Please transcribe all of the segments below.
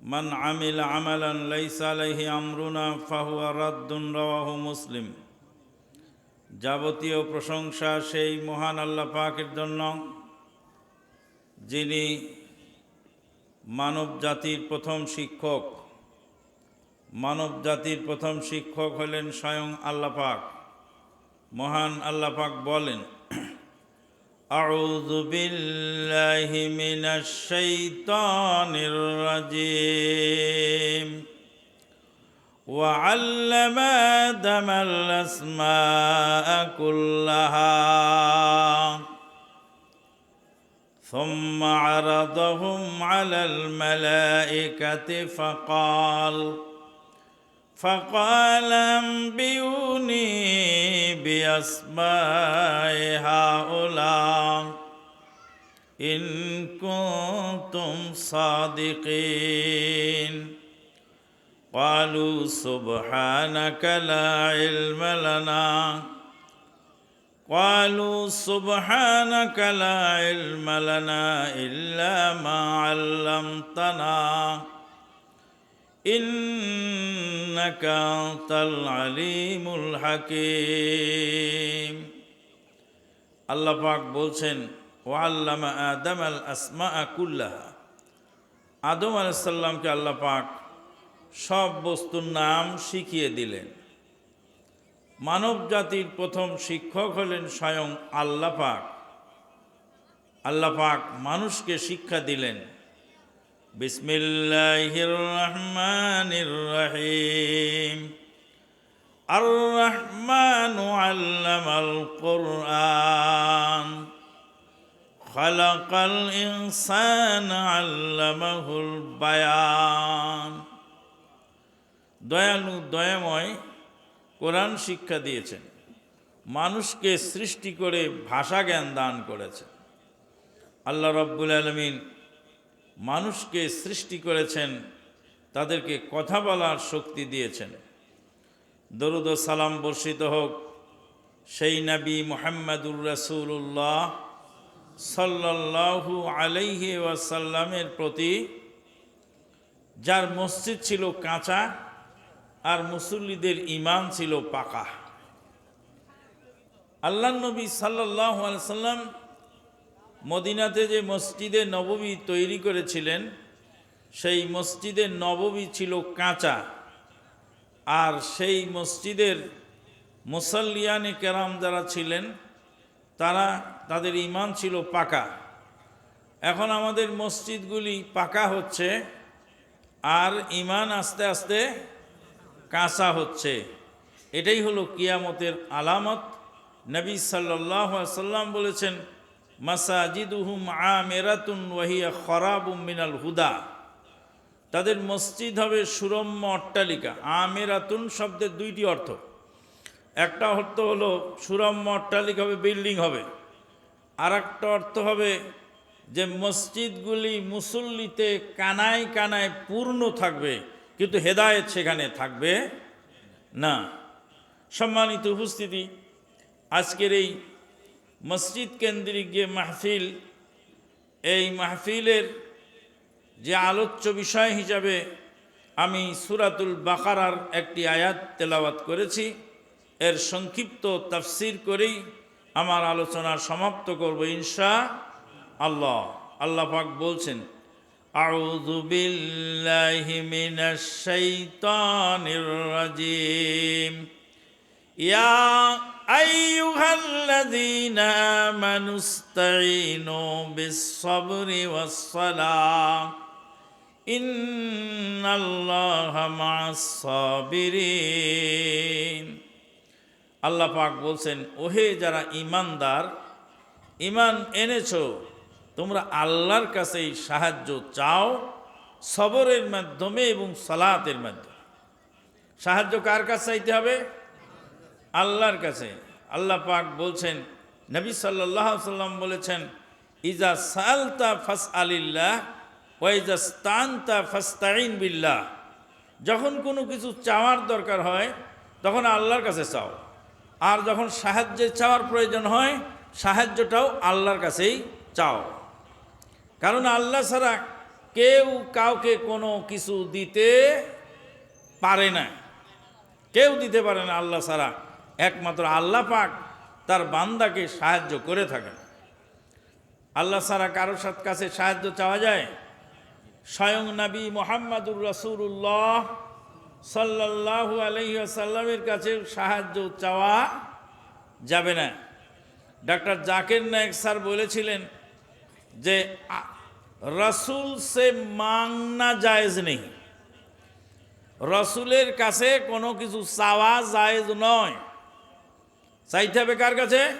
মান আমিল আমালান আমরুনা ফাহুয়া রাদ্দুন মুসলিম। যাবতীয় প্রশংসা সেই মহান আল্লাহ পাকের জন্য, যিনি মানব জাতির প্রথম শিক্ষক। মানব জাতির প্রথম শিক্ষক হলেন স্বয়ং আল্লাপাক মহান আল্লাপাক বলেন أعوذ بالله من الشيطان الرجيم. وعلم آدم الأسماء كلها ثم عرضهم على الملائكة فقال فقال أنبئوني بأسماء هؤلاء إن كنتم صادقين. قالوا سبحانك لا علم لنا. قالوا سبحانك لا علم لنا إلا ما علمتنا. إنك أنت العليم الحكيم আল্লাহ পাক বলছেন ও আল্লামা আদম আল আসমা কুল্লাহা আদম আলাইসাল্লামকে আল্লাহ পাক সব বস্তুর নাম শিখিয়ে দিলেন মানব জাতির প্রথম শিক্ষক হলেন স্বয়ং আল্লাহ পাক আল্লাহ পাক মানুষকে শিক্ষা দিলেন بسم الله الرحمن الرحيم الرحمن علم القرآن خلق الإنسان علمه البيان দয়ালু দয়াময় কোরআন শিক্ষা দিয়েছেন মানুষকে সৃষ্টি করে ভাষা জ্ঞান দান করেছেন আল্লাহ রব্বুল আলমিন মানুষকে সৃষ্টি করেছেন, তাদেরকে কথা বলার শক্তি দিয়েছেন। দরুদ সালাম বর্ষিত হোক সেই নবী মোহাম্মদুর রসুল্লাহ সাল্লাহু আলাইহি ওয়াসাল্লামের প্রতি, যার মসজিদ ছিল কাঁচা আর মুসল্লিদের ইমান ছিল পাকা। আল্লাহ নবী সাল্লাহ সাল্লাম মদিনাতে যে মসজিদে নববী তৈরি করেছিলেন, সেই মসজিদে নববী ছিল কাঁচা। আর সেই মসজিদের মুসল্লিয়ানে কেরাম যারা ছিলেন, তারা, তাদের ইমান ছিল পাকা। এখন আমাদের মসজিদগুলি পাকা হচ্ছে, আর ইমান আস্তে আস্তে কাঁচা হচ্ছে। এটাই হলো কিয়ামতের আলামত। নবী সাল্লাহ সাল্লাম বলেছেন মাসাজিদুহুম আমেরাতুন ওয়াহিয়া খরাবুম মিনাল হুদা। তাদের মসজিদ হবে সুরম্য অট্টালিকা। আমেরাতুন শব্দের দুইটি অর্থ। একটা অর্থ হলো সুরম্য অট্টালিকা হবে, বিল্ডিং হবে। আর একটা অর্থ হবে যে মসজিদগুলি মুসল্লিতে কানায় কানায় পূর্ণ থাকবে, কিন্তু হেদায়েত সেখানে থাকবে না। সম্মানিত উপস্থিতি, আজকের এই মসজিদ কেন্দ্রিক যে মাহফিল, এই মাহফিলের যে আলোচ্য বিষয় হিসাবে আমি সুরাতুল বাকারার একটি আয়াত তেলাওয়াত করেছি। এর সংক্ষিপ্ত তাফসির করেই আমার আলোচনা সমাপ্ত করব ইনশা আল্লাহ আল্লাহ পাক বলছেন, আউযু বিল্লাহি মিনাশ শাইতানির রাজিম। ইয়া أيها الذين آمنوا استعينوا بالصبر والصلاة إن الله مع الصابرين আল্লাহ পাক বলছেন ওহে যারা ইমানদার ইমান এনেছো তোমরা আল্লাহর কাছেই সাহায্য চাও সবরের মাধ্যমে এবং সালাতের মাধ্যমে সাহায্য কার কাছে চাইতে হবে আল্লাহর কাছে আল্লাহ পাক বলছেন, নবী সাল্লাহ সাল্লাম বলেছেন, ইজা সালতা ফাস আলিল্লাহ ওয়াইজা স্তানতা ফাস্তাইন বিল্লাহ। যখন কোনো কিছু চাওয়ার দরকার হয়, তখন আল্লাহর কাছে চাও। আর যখন সাহায্যের চাওয়ার প্রয়োজন হয়, সাহায্যটাও আল্লাহর কাছেই চাও। কারণ আল্লাহ ছাড়া কেউ কাউকে কোনো কিছু দিতে পারে না। কেউ দিতে পারে না আল্লাহ ছাড়া। একমাত্র আল্লাহ পাক তার বান্দাকে সাহায্য করে থাকেন। আল্লাহ সারা কারও কাছে সাহায্য চাওয়া যায়? স্বয়ং নবী মোহাম্মদুর রসুল্লাহ সাল্লাহু আলহিসাল্লামের কাছে সাহায্য চাওয়া যাবে না। ডাক্তার জাকির নায়ক স্যার বলেছিলেন যে রসুল সে মাংনা জায়েজ নেই। রসুলের কাছে কোনো কিছু চাওয়া জায়েজ নয়। চাইতে হবে কার কাছে?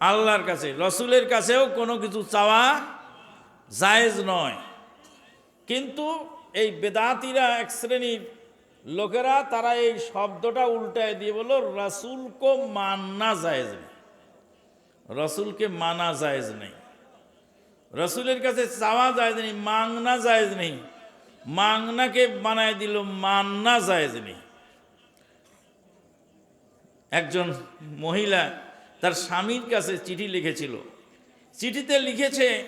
আল্লাহর কাছে। রসুলের কাছেও কোনো কিছু চাওয়া জায়েজ নয়। কিন্তু এই বেদাতিরা, এক শ্রেণির লোকেরা, তারা এই শব্দটা উল্টায় দিয়ে বলল, রসুলকে মাননা জায়েজ নেই। রসুলকে মানা জায়েজ নেই। রসুলের কাছে চাওয়া জায়েজ নেই, মাংনা জায়েজ নেই। মাংনাকে বানায় দিল, মান্না জায়েজ নেই। একজন মহিলা তার স্বামীর কাছে চিঠি লিখেছিল। চিঠিতে লিখেছে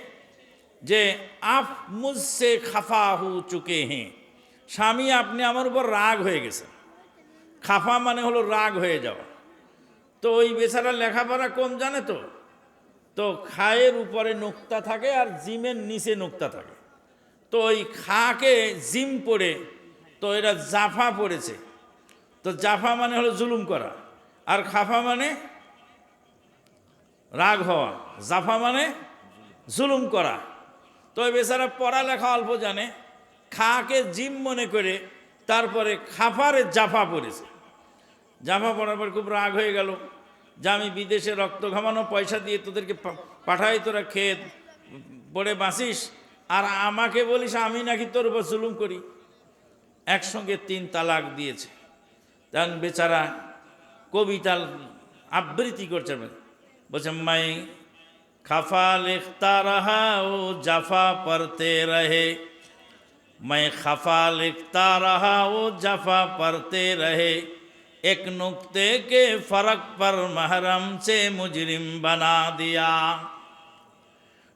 যে আপ মুঝসে খাফা হু চুকে হ্যাঁ স্বামী, আপনি আমার উপর রাগ হয়ে গেছেন। খাফা মানে হলো রাগ হয়ে যাওয়া। তো ওই বেচারা লেখাপড়া কম জানে তো। তো খায়ের উপরে নোক্তা থাকে আর জিমের নিচে নোক্তা থাকে। তো ওই খাকে জিম পড়ে তো এটা জাফা পড়েছে তো জাফা মানে হলো জুলুম করা। আর খাফা মানে রাগ হওয়া, জাফা মানে জুলুম করা। তো বেচারা পড়ালেখা অল্প জানে, খাকে জিম মনে করে তারপরে খাফারে জাফা পড়েছে। জাফা পড়ার পর খুব রাগ হয়ে গেল যে আমি বিদেশে রক্ত ঘামানো পয়সা দিয়ে তোদেরকে পাঠাই, তোরা খেয়ে পড়ে বাঁচিস, আর আমাকে বলিস আমি নাকি তোর উপর জুলুম করি। একসঙ্গে তিন তালাক দিয়েছে। তখন বেচারা কবিতা আবৃত্তি করছে বলছে মাই খাফা লিখতা রহা ও জাফা পড়তে রহে मैं खफा लिखता रहा वो जफा पढ़ते रहे एक नुक्ते के फर्क पर महरम से मुजरिम बना दिया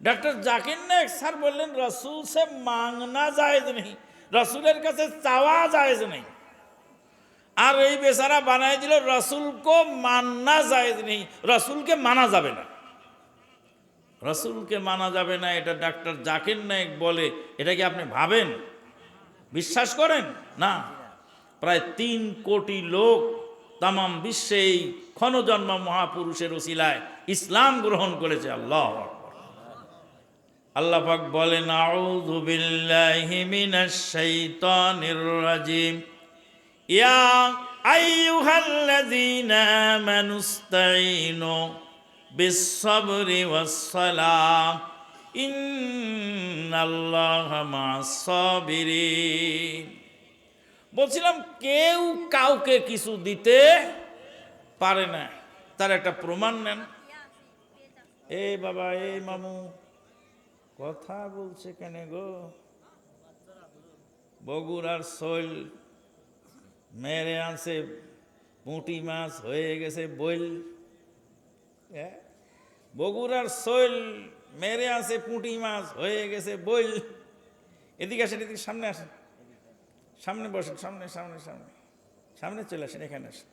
ডক্টর জাকির নায়ক স্যার বললেন রসুল সে মাংনা জায়েজ নেই রসুলের কাছে চাওয়া জায়েজ নেই আর এই বেচারা বানাই দিল, রসুলকে মাননা যায় নেই রসুলকে মানা যাবে না। রসুলকে মানা যাবে না, এটা ডাক্তার জাকির নায়ক বলে, এটা কি আপনি ভাবেন? বিশ্বাস করেন? না। প্রায় তিন কোটি লোক তাম বিশ্বে এই ক্ষণজন্ম মহাপুরুষের ওসিলায় ইসলাম গ্রহণ করেছে, আল্লাহ। আল্লাহ বলেন, আউযু বিল্লাহি মিনাশ শাইতানির রাজিম। ইয়া আইয়ুহাল্লাযীনা আমানুস্তাঈনু বিস-সাবরি ওয়াস-সালাহ ইন্নাল্লাহা মা'আস-সাবিরিন। বলছিলাম, কেউ কাউকে কিছু দিতে পারে না। তার একটা প্রমাণ নেন। এ বাবা, এ মামু, কথা বলছে কেন গো? বগুড়ার শৈল মেরে আনছে, পুঁটি মাছ হয়ে গেছে, বইল? বগুড়ার শৈল মেরে আছে পুঁটি মাছ হয়ে গেছে, বইল। এদিকে আসেন, এদিকে সামনে আসেন। সামনে বসেন, সামনে সামনে সামনে। সামনে চলে আসেন, এখানে আসেন।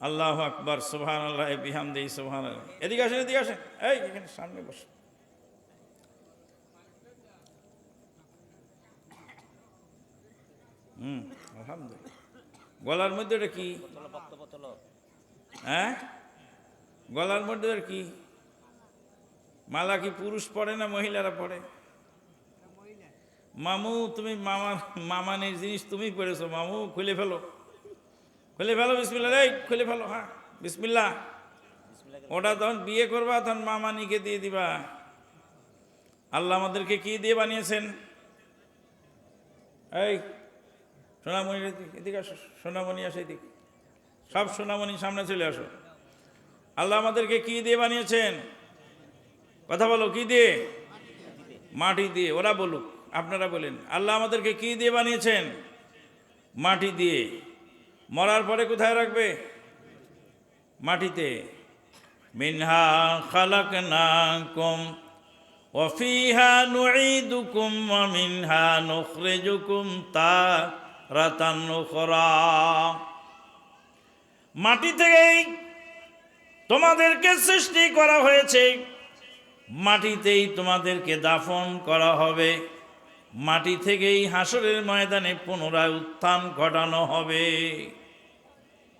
আল্লাহ আকবর সুবহান আল্লাহ বিহাম দেই সুবহান আল্লাহ এদিকে আসেন এদিকে আসেন। এই, এখানে সামনে বসেন। হুম গলার মধ্যে ওটা কি? হ্যাঁ? গলার মধ্যে ওর কি? মালা কি পুরুষ পড়ে না মহিলারা পড়ে মামু, তুমি মামার মামানের জিনিস তুমি পড়েছো মামু, খুলে ফেলো। খুলে ফেলো বিসমিল্লা রে খুলে ফেলো হ্যাঁ বিসমিল্লা ওটা তখন বিয়ে করবা, তখন মামানিকে দিয়ে দিবা। আল্লাহ আমাদেরকে কি দিয়ে বানিয়েছেন? এই সোনামণি এদিকে আসো সোনামণি আসো এদিকে সব সোনামণি সামনে চলে আসো আল্লাহ আমাদেরকে কি দিয়ে বানিয়েছেন কথা বলো কি দিয়ে মাটি দিয়ে ওরা বলুক আপনারা বলেন আল্লাহ আমাদেরকে কি দিয়ে বানিয়েছেন মাটি দিয়ে মরার পরে কোথায় রাখবে মাটিতে মিনহা খালাকনাকুম وفيها نعيدكم ومنها نخرجكم تارة রাতানুখরা মাটি থেকেই তোমাদেরকে সৃষ্টি করা হয়েছে। মাটিতেই তোমাদেরকে দাফন করা হবে। মাটি থেকেই হাসরের ময়দানে পুনরায় উত্থান ঘটানো হবে।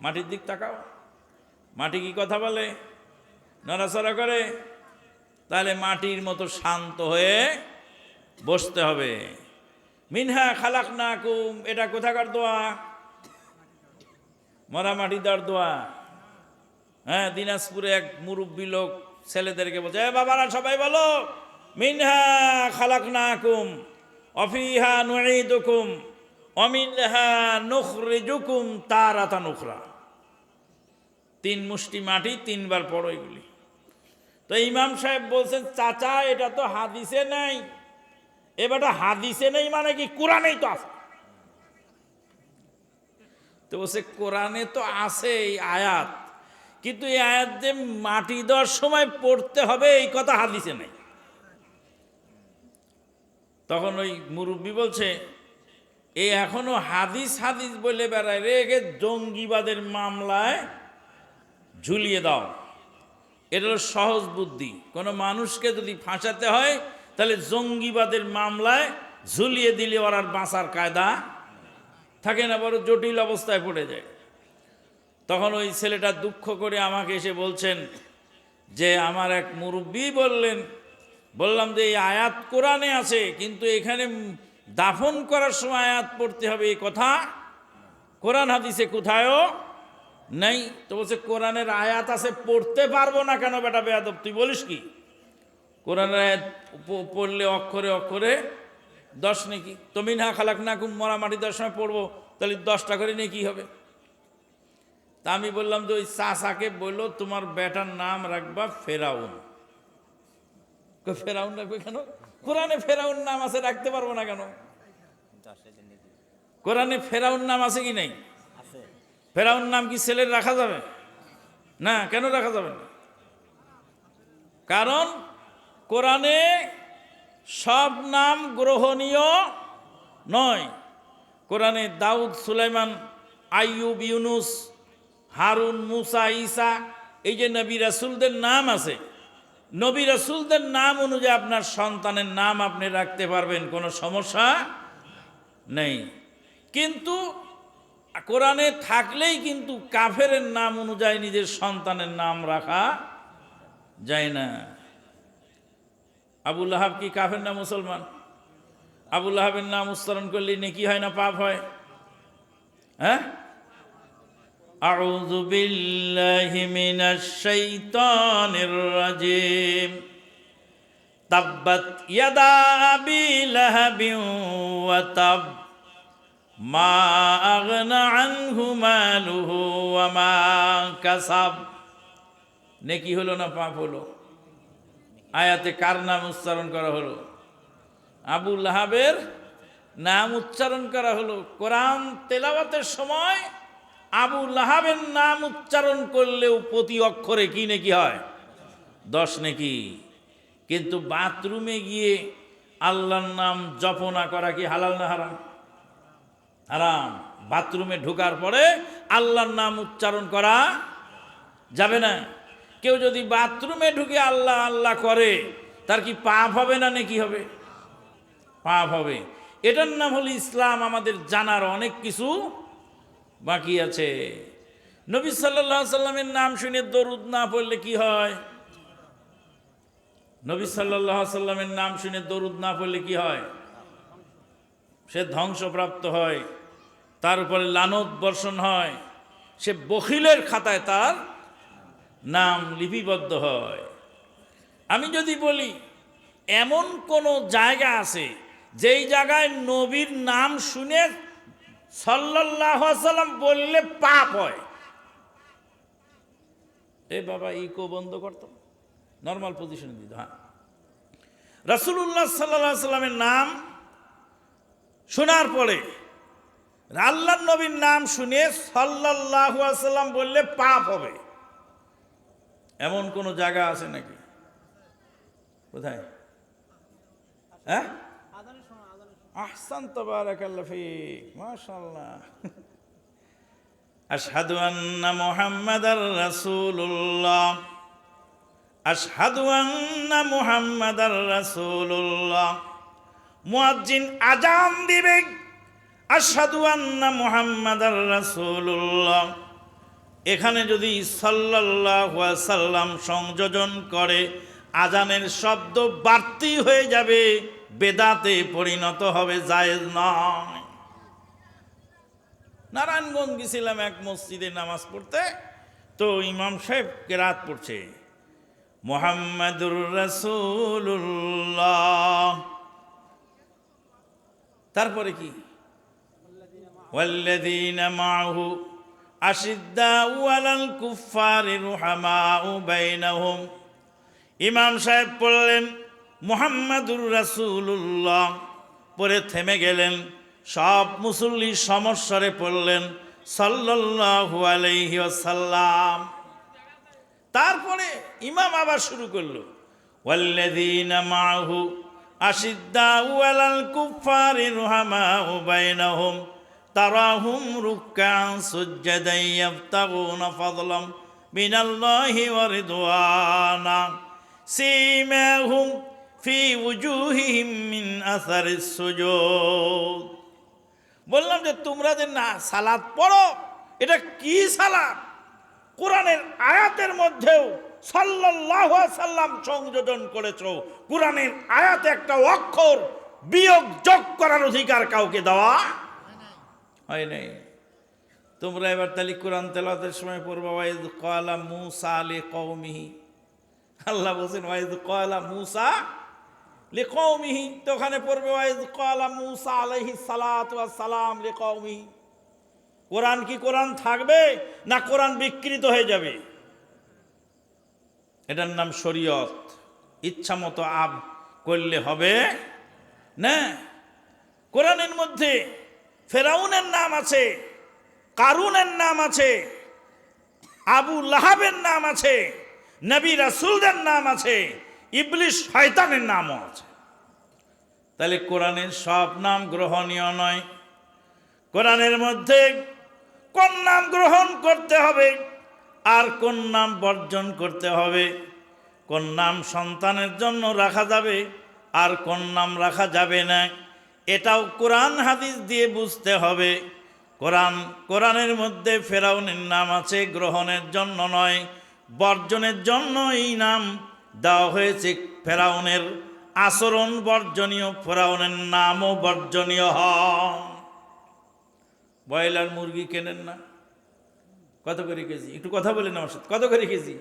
মাটির দিক তাকাও। মাটি কি কথা বলে? নড়াচড়া করে? তাহলে মাটির মতো শান্ত হয়ে বসতে হবে। মিনহা খালাক না কুম এটা কোথাকার দোয়া? মরা মাটি দেওয়ার দোয়া। হ্যাঁ দিনাজপুরে এক মুরব্বী লোক ছেলেদেরকে বলছে, এ বাবারা, সবাই বলো, মিনহা খালাক না কুম অফিহা নুকুম অমিনহা নুখরিজুকুম তারাতা নুখরা তিন মুষ্টি মাটি তিনবার পড়ো এগুলি। তো ইমাম সাহেব বলছেন, চাচা, এটা তো হাদিসে নেই। এবারটা হাদিসে নেই মানে কি? কোরআনেই তো আছে। তো বলছে কোরআনে তো আছে এই আয়াত। কিন্তু এই আয়াত যে মাটি দেওয়ার সময় পড়তে হবে, এই কথা হাদিসে নেই। তখন ওই মুরব্বী বলছে এই এখনও হাদিস হাদিস বলে বেড়ায় রে, একে জঙ্গিবাদের মামলায় ঝুলিয়ে দাও। এটা হলো সহজ বুদ্ধি। কোনো মানুষকে যদি ফাঁসাতে হয় তাহলে জঙ্গিবাদের মামলায় ঝুলিয়ে দিলে ওর আর বাঁচার কায়দা থাকে না বড় জটিল অবস্থায় পড়ে যায়। তখন ওই ছেলেটা দুঃখ করে আমাকে এসে বলছেন যে, আমার এক মুরব্বী বললেন, বললাম যে, এই আয়াত কোরআনে আছে, কিন্তু এখানে দাফন করার সময় আয়াত পড়তে হবে, এই কথা কোরআন হাদিসে কোথায়ও নেই। তো বলছে, কোরআনের আয়াত আছে, পড়তে পারব না কেন বেটা বেয়াদব, তুই বলিস কি? প- পড়লে অক্ষরে অক্ষরে দশ নাকি? তুমি না খালাক না কুম মরা মাটি দশ সময় পড়ব তাহলে দশটা করে নিয়ে কী হবে? তা আমি বললাম যে ওই চাষাকে বলল তোমার বেটার নাম রাখবা ফেরাউন। ফেরাউন রাখবে কেন? কোরআনে ফেরাউন নাম আছে রাখতে পারব না কেন? কোরআনে ফেরাউন নাম আছে কি নেই? ফেরাউন নাম কি ছেলের রাখা যাবে? না কেন রাখা যাবে না? কারণ কোরআনে সব নাম গ্রহণীয় নয়। কোরআনে দাউদ, সুলাইমান, আইয়ুব, ইউনুস, হারুন, মুসা, ঈসা, এই যে নবী রাসুলদের নাম আছে, নবী রাসুলদের নাম অনুযায়ী আপনার সন্তানের নাম আপনি রাখতে পারবেন, কোনো সমস্যা নেই। কিন্তু কোরআনে থাকলেই কিন্তু কাফের নাম অনুযায়ী নিজের সন্তানের নাম রাখা যায় না। আবুল আহাব কি কাফের না মুসলমান আবুল আহাবের নাম উচ্চারণ করলে নেকি হয় না পাপ হয় হ্যাঁ أعوذ بالله من الشيطان الرجيم تبت يدا أبي لهب وتب ما أغنى عنه ماله وما كسب নেকি হলো না পাপ হলো আয়াতে কার নাম উচ্চারণ করা হলো? আবু লাহাবের নাম উচ্চারণ করা হলো। কোরআন তেলাওয়াতের সময় আবু লাহাবের নাম উচ্চারণ করলেও প্রতি অক্ষরে কি নাকি হয়? দশ নাকি? কিন্তু বাথরুমে গিয়ে আল্লাহর নাম জপনা করা কি হালাল না হারাম? হারাম। বাথরুমে ঢোকার পরে আল্লাহর নাম উচ্চারণ করা যাবে না। কেউ যদি বাথরুমে ঢুকে আল্লাহ আল্লাহ করে, তার কি পাপ হবে না নাকি হবে? পাপ হবে। এটার নাম হলো ইসলাম, আমাদের জানার অনেক কিছু বাকি আছে। নবী সাল্লাহ সাল্লামের নাম শুনে দরুদ না পড়লে কি হয়? নবী সাল্লাহ সাল্লামের নাম শুনে দরুদ না পড়লে কি হয়? সে ধ্বংসপ্রাপ্ত হয়, তার উপরে লানত বর্ষণ হয়, সে বখিলের খাতায় তার নাম লিপিবদ্ধ হয়। আমি যদি বলি, এমন কোনো জায়গা আছে যেই জায়গায় নবীর নাম শুনে সাল্লাম বললে পাপ হয়? এ বাবা, ইকো বন্ধ করতো নর্মাল পজিশনে দিত হ্যাঁ। রাসুল্লাহ সাল্লাহ সাল্লামের নাম শোনার পরে আল্লাহ নবীর নাম শুনে সাল্লাহ সাল্লাম বললে পাপ হবে। এমন কোনো জায়গা আছে নাকি? কোথায়? হ্যাঁ? আহসান তাবারাকাল্লাহ ফিক, মাশাআল্লাহ। আশহাদু আন্না মুহাম্মাদার রাসূলুল্লাহ। আশহাদু আন্না মুহাম্মাদার রাসূলুল্লাহ। মুয়াজ্জিন আজান দিবে। আশহাদু আন্না মুহাম্মাদার রাসূলুল্লাহ। এখানে যদি সাল্লাসাল্লাম সংযোজন করে, আজানের শব্দ বাড়তি হয়ে যাবে, বেদাতে পরিণত হবে, জায়েজ নয়। নারায়ণগঞ্জ গেছিলাম এক মসজিদে নামাজ পড়তে, তো ইমাম সাহেব কেরাত পড়ছে, মোহাম্মদুর রসুল্লাহ তারপরে কি? আশিদ্দাউয়ালাল কুফফারি রুহামাউ বাইনাহুম। ইমাম সাহেব পড়লেন, মোহাম্মদুর রাসূলুল্লাহ। পরে থেমে গেলেন, সব মুসল্লি সমস্বরে পড়লেন, সাল্লাল্লাহু আলাইহি তারপরে ইমাম আবার শুরু করল, ওয়াল্লাযীনা মাআহু আশিদ্দাউয়ালাল কুফফারি রুহামাউ বাইনাহুম। তারাহুম রুকআন সুজদান ইয়াবতাগুনা ফাদলাম মিনাল্লাহি ওয়া রিদওয়ানা সীমাহুম ফি উজুহিহিম মিন আসারিস সুজুদ বললাম যে, তোমরা যে না সালাদ পড়ো, এটা কি সালাদ কোরআনের আয়াতের মধ্যেও আলাইহি সাল্লাম সংযোজন করেছ। কোরআনের আয়াতে একটা অক্ষর বিয়োগ যোগ করার অধিকার কাউকে দেওয়া হয় নাই? তোমরা এবার তাহলে কোরআন তেলাতের সময় পড়বা ওয়াইদ কয়লা মুসা আলী কৌমিহি আল্লাহ বলছেন ওয়াইদ কয়লা মুসা লে কৌমিহি তো ওখানে পড়বে ওয়াইদ কয়লা মুসা আলাইহি সালাত সালাম লে কৌমিহি কোরআন কি কোরআন থাকবে না কোরআন বিকৃত হয়ে যাবে? এটার নাম শরীয়ত। ইচ্ছা মতো আব করলে হবে না। কোরআনের মধ্যে ফেরাউনের নাম আছে, কারুনের নাম আছে, আবু লাহাবের নাম আছে, নবী রাসুলদের নাম আছে, ইবলিশ শয়তানের নামও আছে। তাহলে কোরআনের সব নাম গ্রহণীয় নয়। কোরআনের মধ্যে কোন নাম গ্রহণ করতে হবে আর কোন নাম বর্জন করতে হবে, কোন নাম সন্তানের জন্য রাখা যাবে আর কোন নাম রাখা যাবে না। এটাও কোরআন হাদিস দিয়ে বুঝতে হবে। কোরআন, কোরআনের মধ্যে ফেরাউনের নাম আছে, গ্রহণের জন্য নয়, বর্জনের জন্য এই নাম দেওয়া হয়েছে ফেরাউনের আচরণ বর্জনীয়, ফেরাউনের নামও বর্জনীয় হ ব্রয়লার মুরগি কেনেন না? কত করে কেজি? একটু কথা বলেন আমার সাথে। কত করে কেজি?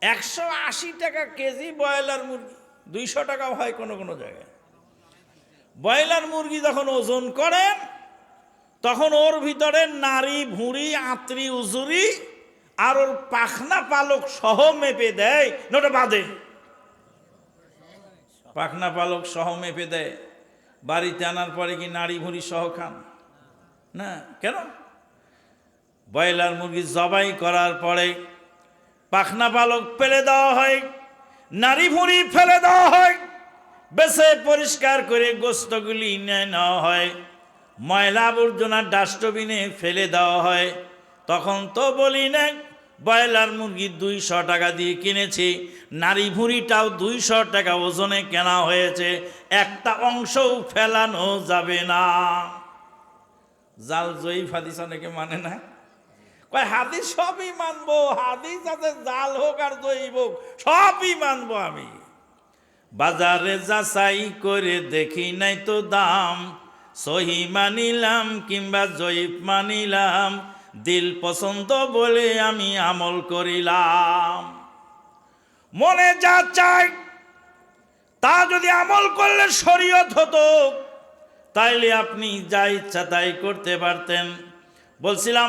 একশো আশি টাকা কেজি ব্রয়লার মুরগি। দুইশো টাকাও হয় কোনো কোনো জায়গায়। ব্রয়লার মুরগি যখন ওজন করেন, তখন ওর ভিতরে নারী, ভুঁড়ি, আঁতরি, উজুরি আর ওর পাখনা পালক সহ মেপে দেয়। নোটা বাদে। পাখনা পালক সহ মেপে দেয়। বাড়িতে আনার পরে কি নারী, ভুঁড়ি সহ খান? না, কেন? ব্রয়লার মুরগি জবাই করার পরে পাখনা পালক ফেলে দেওয়া হয়, নারী, ভুঁড়ি ফেলে দেওয়া হয়। বেছে পরিষ্কার করে গোস্তগুলি নেওয়া হয়। ময়লা আবর্জনা ডাস্টবিনে ফেলে দেওয়া হয়। তখন তো বলি না ব্রয়লার মুরগি দুইশো টাকা দিয়ে কিনেছি। নারী ভুঁড়িটাও দুইশো টাকা ওজনে কেনা হয়েছে। একটা অংশও ফেলানো যাবে না। জাল জয়ী হাদিস অনেকে মানে না? কয়, হাদিস সবই মানবো, হাদিস আছে, জাল হোক আর জয়ীব হোক, সবই মানবো আমি। বাজারে যাচাই করে দেখি নাই তো দাম। সহি মানিলাম কিংবা জয়ীফ মানিলাম, দিল পছন্দ বলে আমি আমল করিলাম। মনে যা চাই, তা যদি আমল করলে শরীয়ত হতো। তাইলে আপনি যা ইচ্ছা তাই করতে পারতেন। বলছিলাম